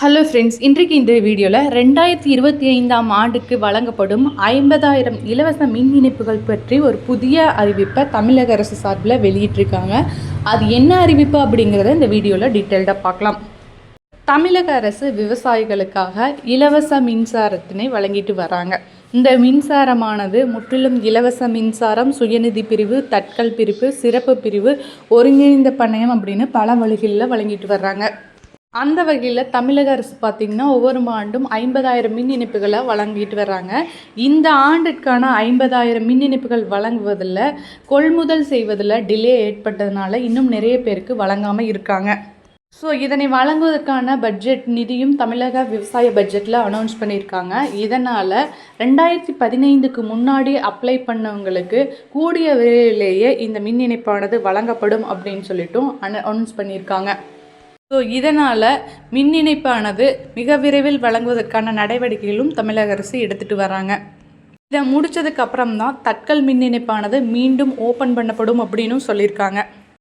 Hello friends இன்றைக்கு இந்த வீடியோவில் ரெண்டாயிரத்தி இருபத்தி ஐந்தாம் ஆண்டுக்கு வழங்கப்படும் ஐம்பதாயிரம் இலவச மின் இணைப்புகள் பற்றி ஒரு புதிய அறிவிப்பை தமிழக அரசு சார்பில் வெளியிட்டிருக்காங்க. அது என்ன அறிவிப்பு அப்படிங்கிறத இந்த வீடியோவில் டீட்டெயில்டாக பார்க்கலாம். தமிழக அரசு விவசாயிகளுக்காக இலவச மின்சாரத்தினை வழங்கிட்டு வராங்க. இந்த மின்சாரமானது முற்றிலும் இலவச மின்சாரம் சுயநிதி பிரிவு தட்கல் பிரிவு சிறப்பு பிரிவு ஒருங்கிணைந்த பண்ணையம் அப்படின்னு பல வழிகளில் வழங்கிட்டு வர்றாங்க. அந்த வகையில் தமிழக அரசு பார்த்திங்கன்னா ஒவ்வொரு ஆண்டும் ஐம்பதாயிரம் மின் இணைப்புகளை வழங்கிட்டு வர்றாங்க. இந்த ஆண்டிற்கான ஐம்பதாயிரம் மின் இணைப்புகள் வழங்குவதில் கொள்முதல் செய்வதில் டிலே ஏற்பட்டதுனால இன்னும் நிறைய பேருக்கு வழங்காமல் இருக்காங்க. ஸோ இதனை வழங்குவதற்கான பட்ஜெட் நிதியும் தமிழக விவசாய பட்ஜெட்டில் அனௌன்ஸ் பண்ணியிருக்காங்க. இதனால் ரெண்டாயிரத்தி பதினைந்துக்கு முன்னாடி அப்ளை பண்ணவங்களுக்கு கூடிய விரைவிலேயே இந்த மின் இணைப்பானது வழங்கப்படும் அப்படின்னு சொல்லிட்டும் அனௌன்ஸ் பண்ணியிருக்காங்க. ஸோ இதனால் மின் இணைப்பானது மிக விரைவில் வழங்குவதற்கான நடவடிக்கைகளும் தமிழக அரசு எடுத்துகிட்டு வராங்க. இதை முடித்ததுக்கு அப்புறம் தான் தட்கல் மின் இணைப்பானது மீண்டும் ஓப்பன் பண்ணப்படும் அப்படின்னு சொல்லியிருக்காங்க.